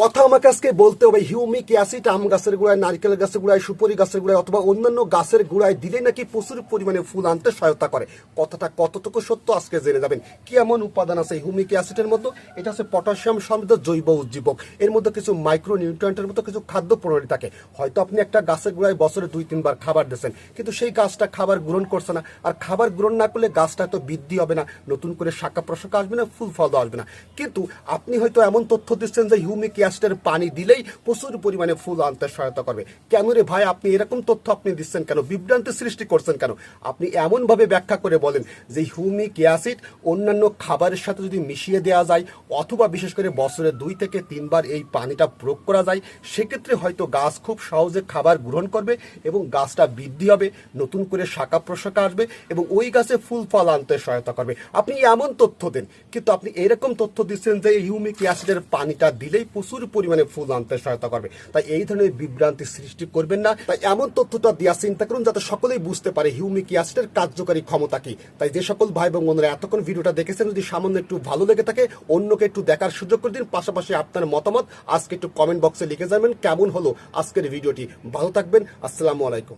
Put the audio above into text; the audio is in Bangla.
কথা আমাকে আজকে বলতে হবে, হিউমিক অ্যাসিড, আম গাছের গোড়ায়, নারকেল গাছের গোড়ায়, সুপারি গাছের গোড়ায় অথবা অন্যান্য গাছের গোড়ায় দিলে নাকি প্রচুর পরিমাণে ফুল আনতে সহায়তা করে। কথাটা কতটুকু সত্য আজকে জেনে যাবেন। কি এমন উপাদান আছে হিউমিক অ্যাসিডের মধ্যে? এটা হচ্ছে পটাশিয়াম সমৃদ্ধ জৈব উজ্জীবক এর মধ্যে কিছু মাইক্রো নিউট্রিয়েন্টের মতো কিছু খাদ্য প্রণালী থাকে। হয়তো আপনি একটা গাছের গোড়ায় বছরে দুই, তিনবার খাবার দিয়েছেন, কিন্তু সেই গাছটা খাবার গ্রহণ করছে না। আর খাবার গ্রহণ না করলে গাছটা তো বৃদ্ধি হবে না, নতুন করে শাখা প্রশাখা আসবে না, ফুল ফল আসবে না। কিন্তু আপনি হয়তো এমন তথ্য দিচ্ছেন যে হিউমিক অ্যাসিডের পানি দিলেই প্রচুর পরিমাণে ফুল আনতে সহায়তা করবে। কেন রে ভাই, আপনি এরকম তথ্য আপনি দিচ্ছেন কেন? বিভ্রান্তি সৃষ্টি করছেন কেন? আপনি এমনভাবে ব্যাখ্যা করে বলেন যে হিউমিক অ্যাসিড অন্যান্য খাবারের সাথে যদি মিশিয়ে দেওয়া যায়, অথবা বিশেষ করে বছরে দুই থেকে তিনবার এই পানিটা প্রয়োগ করা যায়, সেক্ষেত্রে হয়তো গাছ খুব সহজে খাবার গ্রহণ করবে এবং গাছটা বৃদ্ধি হবে, নতুন করে শাখা প্রশাখা আসবে এবং ওই গাছে ফুল ফল আনতে সহায়তা করবে। আপনি এমন তথ্য দেন, কিন্তু আপনি এরকম তথ্য দিচ্ছেন যে হিউমিক অ্যাসিডের পানিটা দিলেই প্রচুর পরিমাণে ফুল আনতে সহায়তা করবে। তাই এই ধরনের বিভ্রান্তি সৃষ্টি করবেন না। তাই এমন তথ্যটা দেওয়া চিন্তা করুন যাতে সকলেই বুঝতে পারে হিউমিক অ্যাসিডের কার্যকারী ক্ষমতা কি। তাই যে সকল ভাই এবং বোনেরা এতক্ষণ ভিডিওটা দেখেছেন, যদি সামান্য একটু ভালো লেগে থাকে, অন্যকে একটু দেখার সুযোগ করে দিন। পাশাপাশি আপনার মতামত আজকে একটু কমেন্ট বক্সে লিখে যাবেন কেমন হলো আজকের ভিডিওটি। ভালো থাকবেন। আসসালামু আলাইকুম।